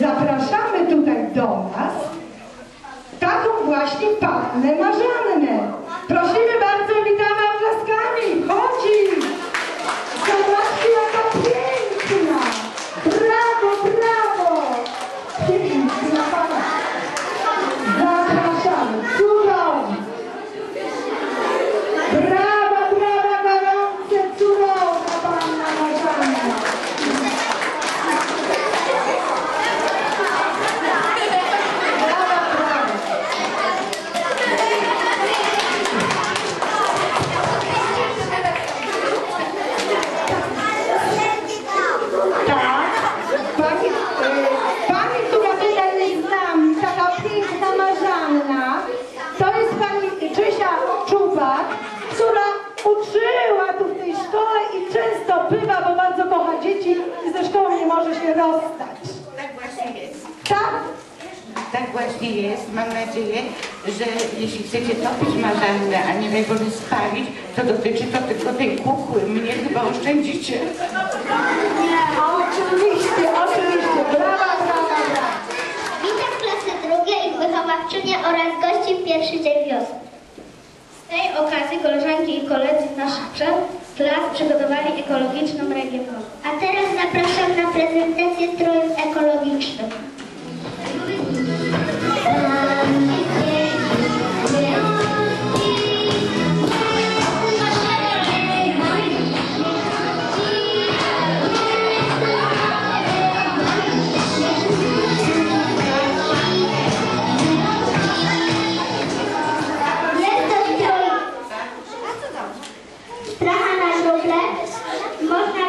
zapraszamy tutaj do nas taką właśnie pannę Marzannę. Tak właśnie jest. Mam nadzieję, że jeśli chcecie topić marzannę, a nie najgorzej spalić, to dotyczy to tylko tej kukły. Mnie chyba oszczędzicie. Oczywiście, oczywiście. Brawa, brawa, brawa. Witam klasy drugie, ich wychowawczynię oraz gości w pierwszy dzień wiosny. Z tej okazji koleżanki i koledzy naszych klas przygotowali ekologiczną regionę. A teraz zapraszam na prezentację strojów ekologicznych. Можно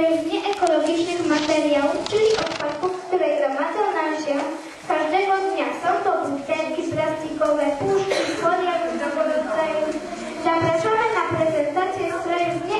strojów nieekologicznych materiałów, czyli odpadków, które gromadzą nam się każdego dnia. Są to butelki plastikowe, puszki, folia różnego rodzaju. Zapraszamy na prezentację strojów nie,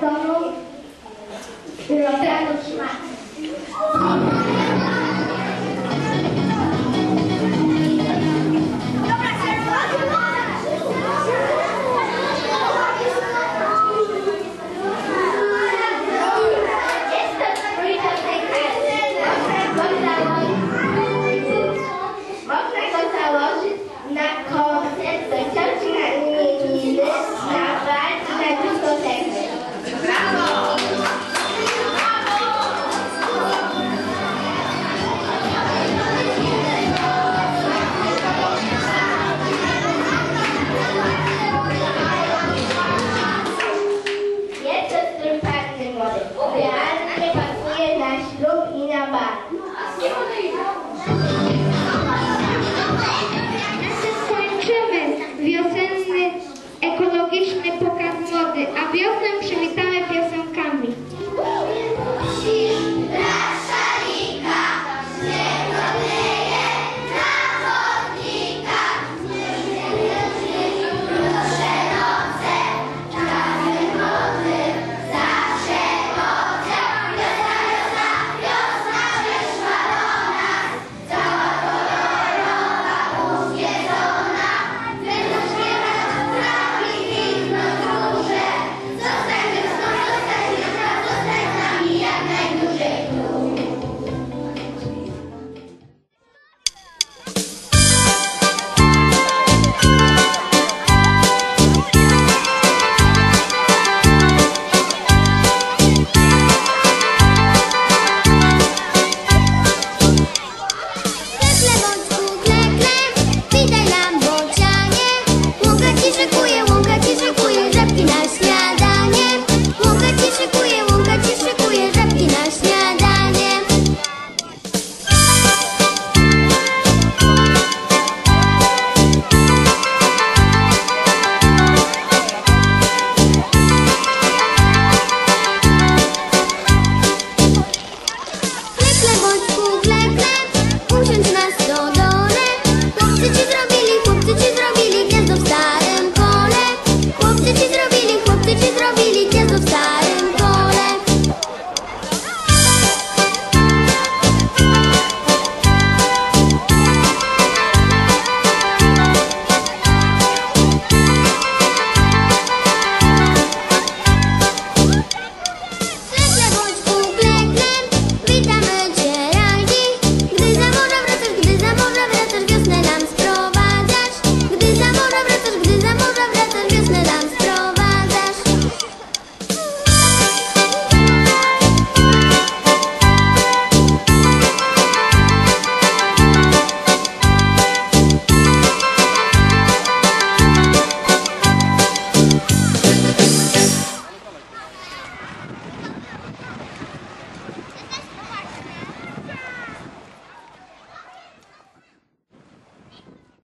personu, która